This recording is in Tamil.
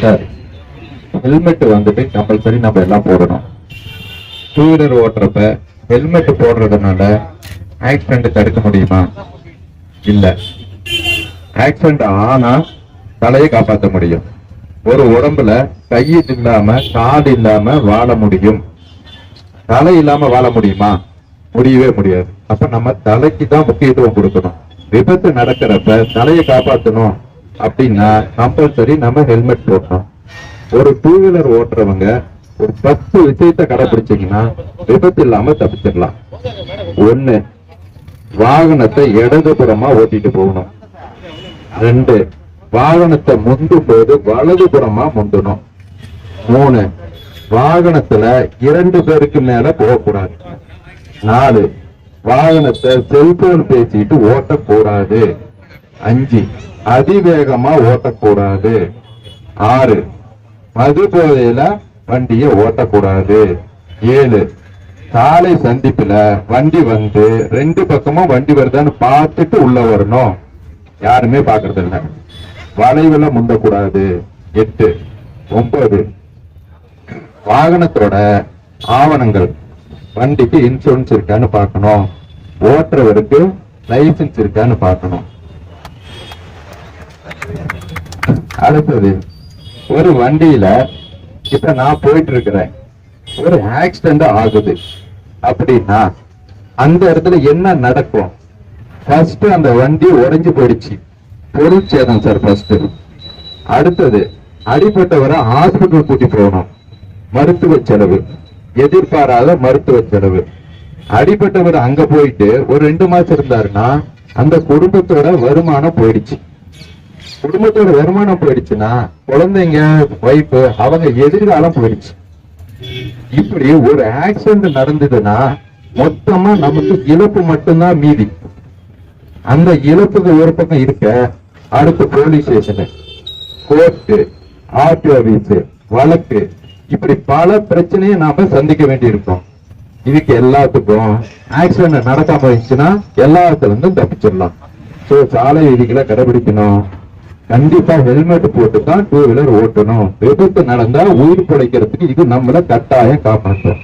சார் ஹெல்மெட் வந்துட்டு கம்பல்சரி நம்ம எல்லாம் போடணும். டூ வீலர் ஓட்டுறப்ப ஹெல்மெட் போடுறதுனால ஆக்சிடென்ட் தடுக்க முடியுமா? இல்ல. ஆக்சிடென்ட் ஆனா தலையை காப்பாற்ற முடியும். ஒரு உடம்புல கை இல்லாம கால் இல்லாம வாழ முடியும். தலை இல்லாம வாழ முடியுமா? முடியவே முடியாது. அப்ப நம்ம தலைக்கு தான் முக்கியத்துவம் கொடுக்கணும். விபத்து நடக்கிறப்ப தலையை காப்பாற்றணும் அப்படின்னா கம்பல்சரி நம்ம ஹெல்மெட் போடணும் ஒரு டூ வீலர் ஓட்டுறவங்க ஒரு பத்து விஷயத்தை கடைபிடிச்சீங்கன்னா விபத்து இல்லாம தப்பிச்சிடலாம். ஒண்ணு வாகனத்தை இடதுபுறமா ஓட்டிட்டு போகணும். ரெண்டு வாகனத்தை முந்தும் போது வலதுபுறமா முந்தணும். மூணு வாகனத்துல இரண்டு பேருக்கு மேல போகக்கூடாது. நாலு வாகனத்தை செல்போன் பேசிட்டு ஓட்டக்கூடாது. அஞ்சு அதிவேகமா ஓட்டக்கூடாது. ஆறு. மது போதையில வண்டியை ஓட்டக்கூடாது. ஏழு. சாலை சந்திப்புல வண்டி வந்து ரெண்டு பக்கமும் வண்டி வருதான்னு பார்த்துட்டு உள்ள வரணும். யாருமே பாக்குறது இல்ல வளைவுல முந்தக்கூடாது எட்டு. ஒன்பது. வாகனத்தோட ஆவணங்கள். வண்டிக்கு இன்சூரன்ஸ் இருக்கான்னு பார்க்கணும். ஓட்டுறவருக்கு லைசன்ஸ் இருக்கான்னு பார்க்கணும். அடுத்தது ஒரு வண்டியில இப்ப நான் போயிட்டு இருக்கிறேன் ஒரு ஆக்சிடென்ட் ஆகுது. அப்படின்னா அந்த இடத்துல என்ன நடக்கும்? ஃபர்ஸ்ட் அந்த வண்டி உடைஞ்சு போயிடுச்சு. பொருள் சேதம் சார் ஃபர்ஸ்ட் அடுத்தது அடிப்பட்டவரை ஹாஸ்பிட்டல் கூட்டி போகணும். மருத்துவ செலவு. எதிர்பாராத மருத்துவ செலவு. அடிப்பட்டவர் அங்க போயிட்டு ஒரு ரெண்டு மாசம் இருந்தாருன்னா அந்த குடும்பத்தோட வருமானம் போயிடுச்சு. குடும்பத்தோட வருமானம் போயிடுச்சுன்னா குழந்தைங்க ஒய்ஃப் அவங்க எதிர்காலம் போயிடுச்சு. இப்படி ஒரு ஆக்சிடென்ட் நடந்ததுன்னா மொத்தமா நமக்கு இழப்பு மட்டும்தான் மீதி. அந்த இழப்புக்கு ஒரு பக்கம் இருக்க அடுத்து police station court RT office வழக்கு. இப்படி பல பிரச்சனையை நாம சந்திக்க வேண்டியிருக்கும். இதுக்கு எல்லாத்துக்கும் ஆக்சிடென்ட் நடக்காம இருந்துச்சுன்னா எல்லாத்துல இருந்தும் தப்பிச்சிடலாம். சோ சாலை விதிகளை கடைபிடிக்கணும். கண்டிப்பா ஹெல்மெட் போட்டு தான் டூ வீலர் ஓட்டணும். விபத்து நடந்தா உயிர் பிழைக்கிறதுக்கு இது நம்மள கட்டாயம் காப்பாற்றும்.